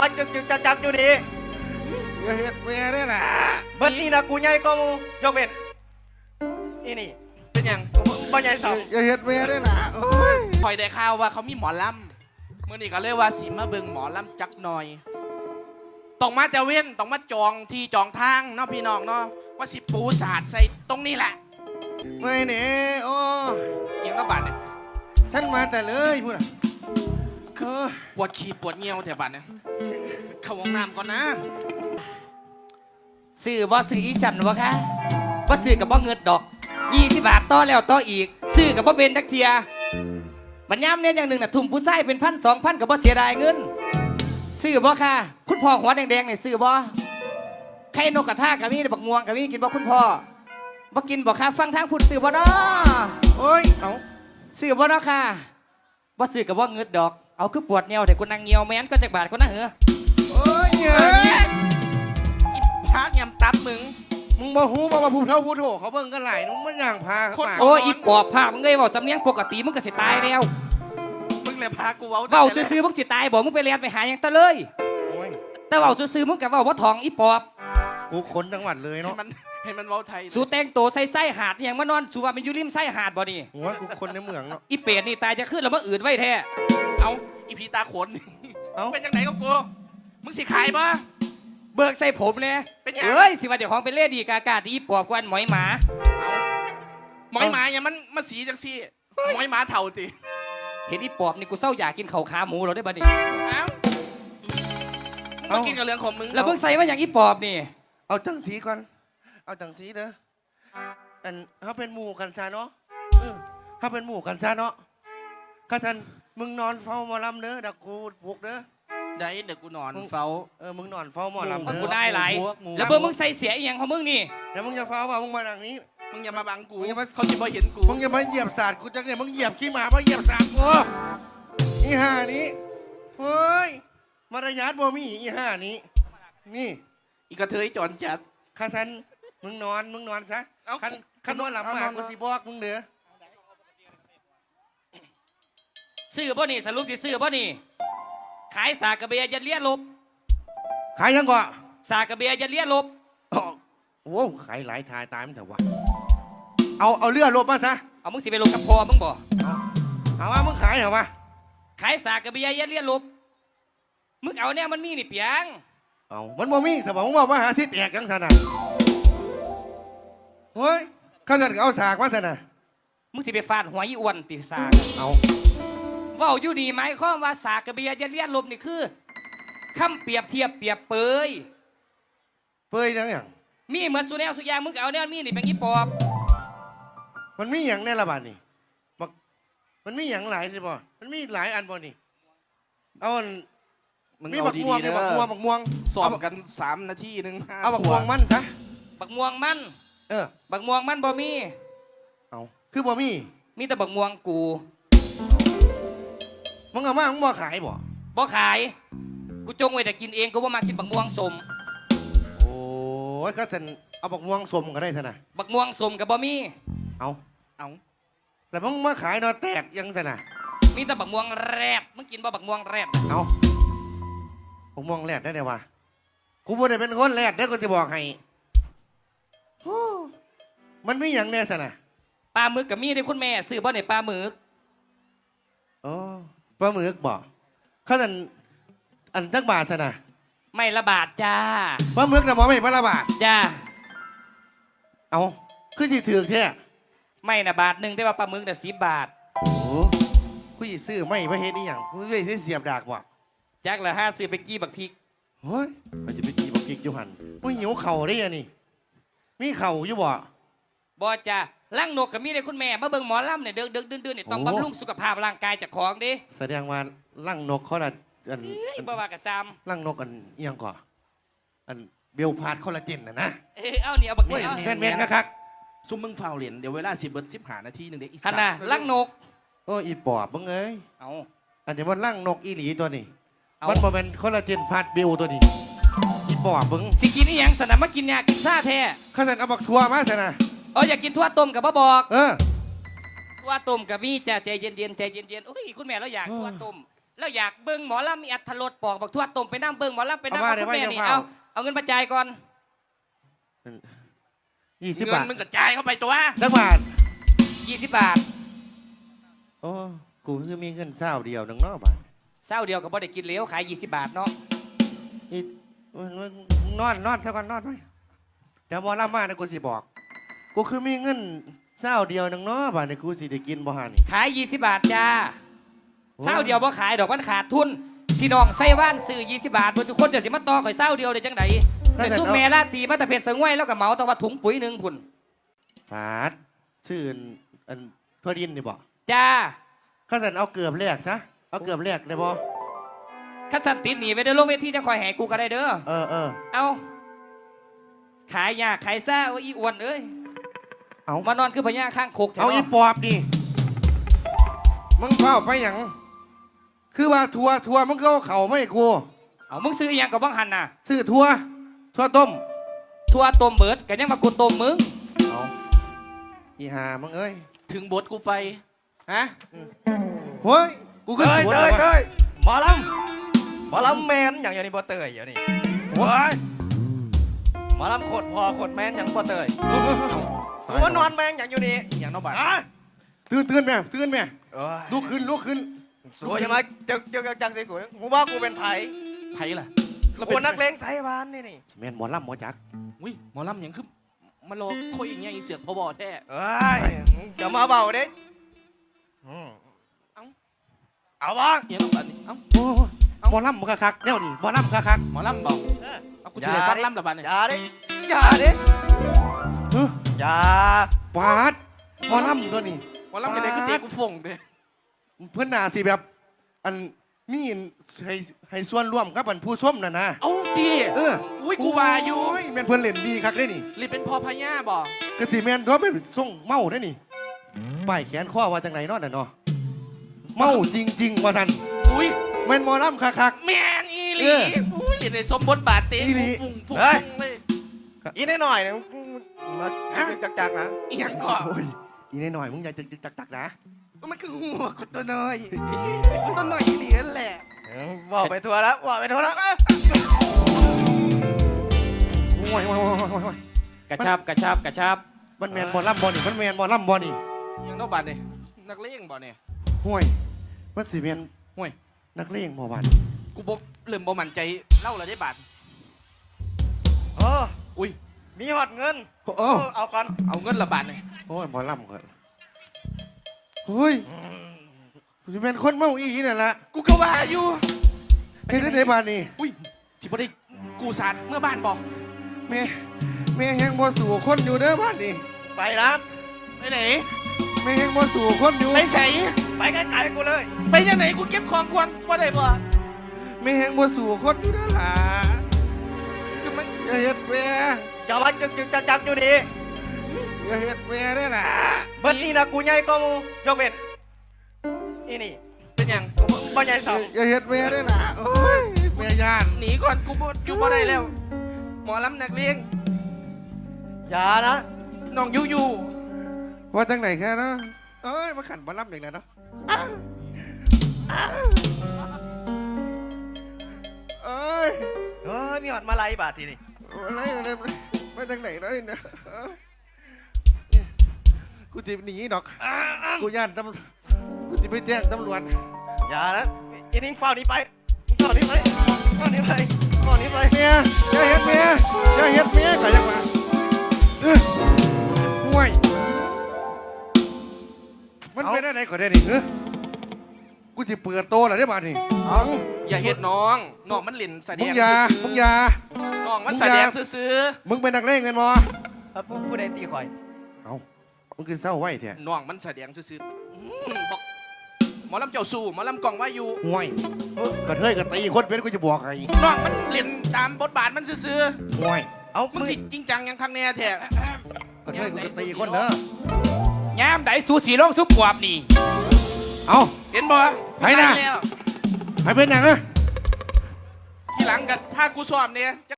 มันจึงจึงจะจับอยู่นี่อย่าเฮ็ดแม่ได้ล่ะเบิดนี่นะกูใหญ่ก็มูยกเว้นนี่นี่เป็นหยังกูบ่ใหญ่สองอย่าเฮ็ดแม่ได้ล่ะโอ้ยคอยได้ข่าวว่าเขามีหมอลำเมื่อนี้ก็เลยว่าสีมาเบิงหมอลำจักหน่อยต้องมาแต่เว้นต้องมาจองที่จองทางเนาะพี่น้องเนาะว่าสิปูศาสตร์ใส่ตรงนี้แหละไม่เนี่ยโอ้ยยังระบาดเนี่ยฉันมาแต่เลยพูดอะเออปวดขี้ปวดเงี้ยวแถวบ้านเนี่ย เข้าห้องน้ำก่อนนะซื้อบ่ซื้ออีฉันบ่คะบ่ซื้อกับบ่เงินดอก20บาทต่อแล้วต่ออีก ซื้อกับบ่เป็นจักเทียมันย่ำเนี่ยอย่างหนึ่งน่ะทุ่มผู้ใส่เป็นพันสองพันกับบ่เสียดายเงิน ซื้อบ่ค่ะ คุณพ่อหัวแดงๆนี่ซื้อบ่ไข่นกกระทากับมีบักม่วงกับมีกินบ่คุณพ่อบ่กินบ่ค่ะฟังทางพูดซื้อบ่เนาะโอ้ยเอาซื้อบ่เนาะค่ะบ่ซื้อกับบ่เงินดอกเอาคือปวดแนวแต่กูนั่งเงียวแม่นก็จักบาทก็นะเหรอ โอ้ยเนี่ยอีพระยำตับมึง มึงบ่ฮู้บ่ว่าผู้เฒ่าผู้โถเขาเบิ่งกันหลายมึงมันย่างพาคนปากโอ้ยอีปอบผ้ามึงเอ้ยบอกสำเนียงปกติมึงก็สิตายแล้วมึงเลยพากูเว้าเว้าซื่อๆมึงสิตายบอกมึงไปเรียนไปหาหยังตะเลย โอ้ยแต่เว้าซื่อๆมึงกับว่าว่าทองอีปอบ กูคนจังหวัดเลยให้เนาะมันให้มันเว้าไทยสูแต่งตัวใส่ไส้หาดอหย่างมานอนสูว่าเป็นอยูริมไส้หาดบ่นี่ หัวกูคนในเมืองเนาะ อีเป็ดนี่ตายจะขึ้นแล้วมาอืดไว้แท้ เอาอีพีตาขนเอ้า เป็นยังไงกับกู มึงสิขายปะเบิกใส่ผมเนี่ยเป็นหยัง เอ้ยสิว่าเจ้าของเป็นเล่ดีกากาที่อีปอบกวนหมอยหมา เอาหมอยหมาอย่ามันมาสีจังซี่หมอยหมาเท่าติเห็นอีปอบนี่กูเศร้าอยากกินข้าวขาหมูเราได้บ่นี่เอ้ามึงมากินกับเรื่องของมึงแล้วมึงใส่มาอย่างอีปอบนี่ เอาจังสีก่อน เอาจังสีเด้ออันเขาเป็นหมู่กันซะเนาะเออเขาเป็นหมู่กันซะเนาะข้าท่านมึงนอนเฝ้าหมอลำเด้อดักกูปลุกเด้อ ได้เดี๋ยวกูนอนมึงเฝ้า เออมึงนอนเฝ้าหมอลำมึงเด้กูอได้หลายหมูหมูแล้วเบิ่งมึงใส่เสียอีหยังของมึงนี่ แล้วมึงจะเฝ้าว่ามึงมาดังนี้ มึงอย่ามาบังกูมึงอย่ามา เขาสิบ่เห็นกูมึงอย่ามาเหยียบศาสตร์กูจังเนี่ยมึงเหยียบขี้หมามาเหยียบศาสตร์กูอีห่านี้เฮ้ยมารยาทบ่มีอีห่านี้ นี่อีกระเทยจอนจัด ข้าฉันมึงนอนมึงนอนซะเอ้าคันคันนอนหลับเอามานอน กูสิบอกมึงเด้อซื้อบ่นี่สรุปสิซื้อบ่นี่ ขายสากกระเบียยันเลียลบ ขายยังก่อสากกระเบียยันเลียลบโอ้โหขายหลายทายตายมันเถอะวะเอาเอาเลือดลบมาซะเอามึงสิไปลงกับพอมึงบ่เอาเอาว่ามึงขายเหรอวะขายสากกระเบียยันเลียลบมึงเอาเนี่ยมันมีนี่เปียงเอามันบ่มีสมองมึงบอกว่าหาสิแตกยังสนะเฮ้ยข้าจัดเอาสากมาซะนะมึงสิไปฟาดหัวอีอ้วนติสากเอา เว่าอยู่ดีไหมข้อมว่าสากกระเบียยันเลียลบนี่คือคำเปรียบเทียบเปรียบเปย เปื่อยยังอย่างมีเหมือนสุแนวสุยางมึงก็เอาเนี่ยมีนี่เป็นอีปอบ มันมีอย่างในระบาดนี่บักมันมีอย่างหลายสิบ่มันมีหลายอันบ่นี่เอาอันมึงมีเอาบักดีม่วงๆมีเด้บักม่วงบักม่วงสอเอาบบักกันสามนาทีหนึ่งห้าเอาบักม่วงมันซะบักม่วงมัน เออ บักม่วงมันบ่มี เอาคือบ่มีมีแต่บักม่วงกู มึงเอามามึงบ่ขายบ่บ่ขาย กูจงไว้แต่กินเองกูว่ามากินบักม่วงสม โอ้ยก็ท่านเอาบักม่วงสมก็ได้ซะนะบักม่วงสมกับบ่มีเอาเอาแล้วมึงมาขายนอแตกยังซะนะมีแต่บักม่วงแรดมึงกินบ่บักม่วงแรดเอาบักม่วงแรดได้ไงวะกูบ่ได้เป็นคนแรดเด้อกูจะบอกให้โอ้มันมีอย่างแน่ซะนะปลาหมึกกับมีได้คุณแม่ซื้อบ่ในปลาหมึกโอ้ ปลาหมึกบ่เขานั่นอันจักบาทซะนะไม่ละบาทจ้า ปลาหมึกนะหมอไม่ปลาละบาทจ้า เอาคือสิถือแท้ไม่นะบาทหนึ่งแต่ว่าปลาหมึกน่ะสิบบาท โอ้กูสิซื้อไม่ประเฮ็ดนี่อย่างกูสิได้เสียบดากว่ะจักละห้าซื้อไปกี้บักพริก เฮ้ยมันจะไปกีบักพริกอยู่หันมึงหิวเข่าวได้ยังนี่ มีเข่าวอยู่บ่บ่จ้า ล่างนกกับมีได้คุณแม่มาเบิ่งหมอลำเนี่ยเดือดเดือดเดือดเดือดเนี่ยต้องโอ้ บำรุงสุขภาพร่างกายจากของดิแสดงว่าลั่งนกเขาละอันเอ้ยอันบ่ว่ากับซ้ลั่งนกอันเอียงก่ออันเบลพาดคอลลาเจนน่ะนะำเอ้ยเอาเนี่ยเอาบักเฮ้ยเนี่ยเอาแม่นแม่นๆคักซุ่มมึงเฝ้าเหรียญเดี๋ยวเวลาสิบเบิร์ดสิบหานาทีหนึ่งเด็กอีกขนาดล่างนกๆโอ้อีปอบมึงเอ้ยเอา อันนี้มันลั่งนกอีหลีตัวนี้ เอามันบ่เป็นคอลลาเจนพาดเบลตัวนี้อีปอบมึงสิกินอีหยังสนะมากินยากินซ่าแท้ข้าสันเอาบักทัวมาซะนะ เอออยากกินทั่วต้มกับบ่บอกเออ ทั่วต้มกับมีจ้าใจเย็นๆใจเย็นๆโอ้ยคุณแม่เราอยากโอ้ยทั่วต้มแล้วอยากเบิ่งหมอลำมีอัธรสปอกบักทั่วต้มไปนั่งเบิ่งหมอลำไปนั่งเอามากับคุณแม่เดี๋ยวนี่ไว้เอาเดี๋ยวเอาเงินมาจ่ายก่อนยี่สิบเงิบานทมึงกระจายเข้าไปตัวจักบาท20บาทโอ้กูคือมีเงินเศร้าเดียวหนึงเนาะบาทเศร้าเดียวก็บ่ได้กินเหลวขาย 20 บาทเนาะอีมึงมึงนอนนอนซะก่อนนอนไปเดี๋ยวหมอลำมานะกูสิบอก กูคือมีเงินเศร้าเดียวหนึงเนาะบาทนี่กูสิได้กินบ่ฮานี่ขาย 20 บาทจ้าโอ้เศร้าเดียวบ่ขายดอกมันขาดทุนพี่น้องใส่ว่านซื้อ20 บาทบ่ทุกคนจะสิมาต่อข่อยเศร้าเดียวได้จังไดแต่ซุปแม่ลาตีมาแต่เพชรสงวยแล้วก็เหมาแต่ว่าถุงปุ๋ยหนึงพุ่นฟาดชื่ออันอันทั่วดินนี่บ่จ้าข้าสันเอาเกือบแรกซะเอาเกือบแรกได้บ่คัดสันติดหนีไปเด้อลงเวทีจังคอยแห่กูก็ได้เด้อเออเออเอาขายยากขายซ่าว่าอีอ้วนเอ้ย เอามานอนคือพญาข้างโคกแถวเอาอีปอบดิมึงเฝ้าไปหยังคือว่าทัวร์ทัวร์มึงก็เอาเข่าไม่กูเอามึงซื้ออีหยังกับบ้องหันน่ะซื้อทัวร์ทัวร์ต้มทั่วต้มเบิดกันยังมากูต้มมึงเอาอีหามึงเอ้ยถึงบทกูไปฮะเฮ้ยกูก็เต้ยสวนเต้ยแล้วเต้ยหมอลำหมอลำแมนอย่างอย่างนี้บ่เตยอย่างนี้โว้ยหมอลำโคตรพอโคตรแมนอย่างบ่เตย เออ เออเออสัวนอนแมงอย่างอยู่นี่อหย่างเนอกบ้านอะตื่นตื่นแม่ตื่นแม่เอ้ยลุกขึ้นลุกขึ้นสวยใช่ไหมจึกจึกจังสิกูกูว่ากูเป็นไผ่ไผ่ล่ะกูนักเลงไสวานนี่นี่แม่นหมอลำหมอจักอุ้ยหมอลำหยังคือมารอคอยอย่างเงี้ยอีเสือกพอบอแท้เอ้ยจะมาเบาเด้อืมเอ้าเอาบ้างอหย่างเนอกบ้านนี่เอ้าโอ้ยหมอลำมึงคักๆแนวนี่หมอลำคักหมอลำบอกเอากูจะได้ฟังลำละบ้านนี่อย่าดิอย่าดิๆเฮ้ ยอย่าปาดหมอลำตัวนี้หมอลำจะได้กูเตะกูฟงเด้เพื่อนหนาสิแบบ อันมีให้ให้ส่วนร่วมกับอันผู้ชมน่ะนะ เอ้าทีเอออุ้ยกูว่าอยู่โแม่นเพื่อนเล่นดีคักได้นี่รีเป็นพ่อพญาบอกกระสีแม่นตัวเป็นส่งเมาได้นี่ป้ายแขนข้อว่าจังไหนเนอนน่ะเนาะเมาจริง ๆ ว่าสันอุ้ยแม่นหมอลำคัก แมนอีหลีเอออุ้ยเรียนในสมบทบาทเตะอีหลีฟุ้งฟุ้งเฮ้ยฟุ้งเลยอีนิดหน่อยเนี่ยมา จึกจักจักนะอีหยังๆก่อนโอ้ยอีนหน่อยๆมึงอย่าจึกๆจักๆนะมันคือหัวกูตัวน้อยกูตัวน้อยอีหลีนั่นแหละว่าไปทัวร์แล้วว่าไปทัวร์แล้วโอ้ยโอ้ยโอ้ยโอ้ยโอ้ยกระชับกระชับกระชับ มันแมนหมอลำบอนี่มันแมนหมอลำบอนี่อีหยังเนอกบ้านนี่นักเลงบ่เนี่ยห่วยมันสิแมนห่วยนักเลงหมอบันกูบอกเริ่มบ่มั่นใจเล่าเลยได้บาทเอออุ้ย มีหอดเงินโอ้เออเอาก่อนเอาเงินละบาทเลยโอ้ยหมอลำก่อนเฮ้ยสิแมนคนเมาอีนี่นั่นละกูก็ว่าอยู่เฮ็ดได้ไงบานนี่อุ้ยที่บ่ได้กูสารเมื่อบ้านบอกแม่แม่แหงบ่สู่คนอยู่เด้อบ้านนี่ไปนะไปไหนแม่แหงบ่สู่คนอยู่ไปใส่ไปไกลๆกูเลยไปยังไหนกูเก็บของควรบ่ได้บ่แม่แหงบ่สู่คนอยู่เด้อล่ะคือมันอย่าเฮ็ดแม่ อย่ามาจึกจึกจักจักอยู่ดีอย่าเฮ็ดแม่ได้อล่ะเบิดนี่นะกูใหญ่กว่าหมูยกเว้นอีนี่เป็นหยังกูบ่ใหญ่สองอย่าเฮ็ดแม่ได้อล่ะโอ้ยแม่ย่านหนีก่อนกูบ่อยู่บ่ได้แล้ว หมอลำนักเลี้ยงอย่านะน้องยูยูว่าจังไหนแค่เนาะเอ้ยมาขันบ่ลำอย่างนั้นเนาะอ้าวอ้าวเอ้ยเออมีหอดมาไล่บาททีนี่ อะไรอะไร มาจากไหนเนาะนี่นะเอ้ยกูจะหนีดอก อ่าอ่ากูย่านตำรวจกูจะไปแจ้งตำรวจ อย่านะอีนี่เฝ้านี้ไปเฝ้านี้ไปเฝ้านี้ไปเฝ้านี้ไปเมียอย่าเฮ็ดเมียอย่าเฮ็ดเมียก็ยังว่าเอ้ยห่วยมันเป็นอะไรก็ได้นี่เฮ้ยกูจะเปิดโตแล้วได้บ้านี่อ๋องอย่าเฮ็ดน้องน้องมันเล่นแสดมึงงอย่าซื่มึองอย่าๆ น้องมันมึงแสอย่าดงซื่อมึงเป็นนักเลงเงินมอเออผู้ผู้ใดตีข่อยเอามึงคือเศร้าไว้เถอะๆน้องมันแสดงซื่อๆอืมบอกหมอลำเจ้าสู้หมอลำกล่องว่าอยู่ห่วยกระเทยกระตีคนเป็นกูจะบอกให้น้องมันเล่นตามบทบาทมันซื่อห่วยเอาๆมึมึงงสิจริงจังยังครั้งแน่แท้กระเทยกูจะตีคนเด้อยามไดสูสีลงซุปปวบนี่เอาเห็นบ่ไปนะแล้วให้เป็นหนังเอ้ยทีหลังกันถ้ากูสอบเนี่ย